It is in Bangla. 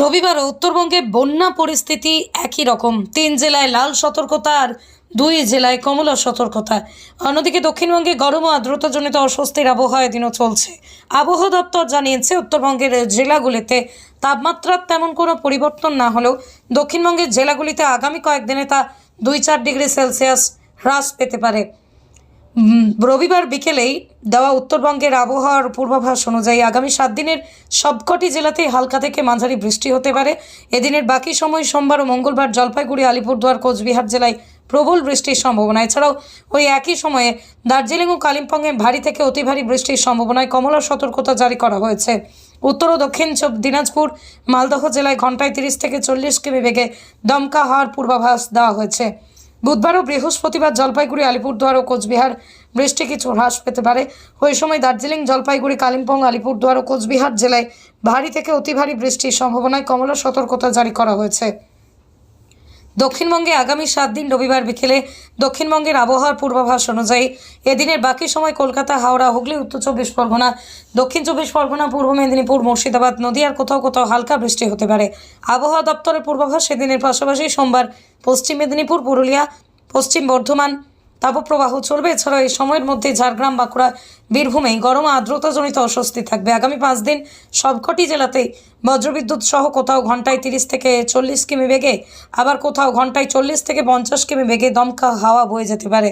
রবিবারও উত্তরবঙ্গে বন্যা পরিস্থিতি একই রকম। তিন জেলায় লাল সতর্কতা আর দুই জেলায় কমলা সতর্কতা। অন্যদিকে দক্ষিণবঙ্গে গরম ও আর্দ্রতাজনিত অস্বস্তির আবহাওয়া দিনও চলছে। আবহাওয়া দপ্তর জানিয়েছে, উত্তরবঙ্গের জেলাগুলিতে তাপমাত্রার তেমন কোনো পরিবর্তন না হলেও দক্ষিণবঙ্গের জেলাগুলিতে আগামী কয়েকদিনে তা দুই চার ডিগ্রি সেলসিয়াস হ্রাস পেতে পারে। রবিবার বিকেলেই দেওয়া উত্তরবঙ্গের আবহাওয়ার পূর্বাভাস অনুযায়ী আগামী সাত দিনের সবকটি জেলাতেই হালকা থেকে মাঝারি বৃষ্টি হতে পারে। এদিনের বাকি সময় সোমবার ও মঙ্গলবার জলপাইগুড়ি, আলিপুরদুয়ার, কোচবিহার জেলায় প্রবল বৃষ্টির সম্ভাবনা। এছাড়াও ওই একই সময়ে দার্জিলিং ও কালিম্পংয়ে ভারী থেকে অতি ভারী বৃষ্টির সম্ভাবনায় কমলা সতর্কতা জারি করা হয়েছে। উত্তর ও দক্ষিণ দিনাজপুর, মালদহ জেলায় ঘন্টায় তিরিশ থেকে চল্লিশ কিমি বেগে দমকা হওয়ার পূর্বাভাস দেওয়া হয়েছে। বুধবার ও বৃহস্পতিবার জলপাইগুড়ি, আলিপুরদুয়ার ও কোচবিহার বৃষ্টি কিছু হ্রাস পেতে পারে। ওই সময় দার্জিলিং, জলপাইগুড়ি, কালিম্পং, আলিপুরদুয়ার ও কোচবিহার জেলায় ভারী থেকে অতি ভারী বৃষ্টির সম্ভাবনায় কমলা সতর্কতা জারি করা হয়েছে। দক্ষিণবঙ্গে আগামী সাত দিন রবিবার বিকেলে দক্ষিণবঙ্গের আবহাওয়ার পূর্বাভাস অনুযায়ী এদিনের বাকি সময় কলকাতা, হাওড়া, হুগলি, উত্তর চব্বিশ পরগনা, দক্ষিণ চব্বিশ পরগনা, পূর্ব মেদিনীপুর, মুর্শিদাবাদ, নদীয়ার কোথাও কোথাও হালকা বৃষ্টি হতে পারে। আবহাওয়া দপ্তরের পূর্বাভাস সেদিনের পাশাপাশি সোমবার পশ্চিম মেদিনীপুর, পুরুলিয়া, পশ্চিম বর্ধমান তাপপ্রবাহ চলবে। এছাড়া এই সময়ের মধ্যে ঝাড়গ্রাম, বাঁকুড়া বীরভূমে গরম আর্দ্রতাজনিত অস্বস্তি থাকবে। আগামী পাঁচ দিন সবকটি জেলাতেই বজ্রবিদ্যুৎ সহ কোথাও ঘন্টায় তিরিশ থেকে চল্লিশ কিমি বেগে, আবার কোথাও ঘন্টায় চল্লিশ থেকে পঞ্চাশ কিমি বেগে দমকা হাওয়া বয়ে যেতে পারে।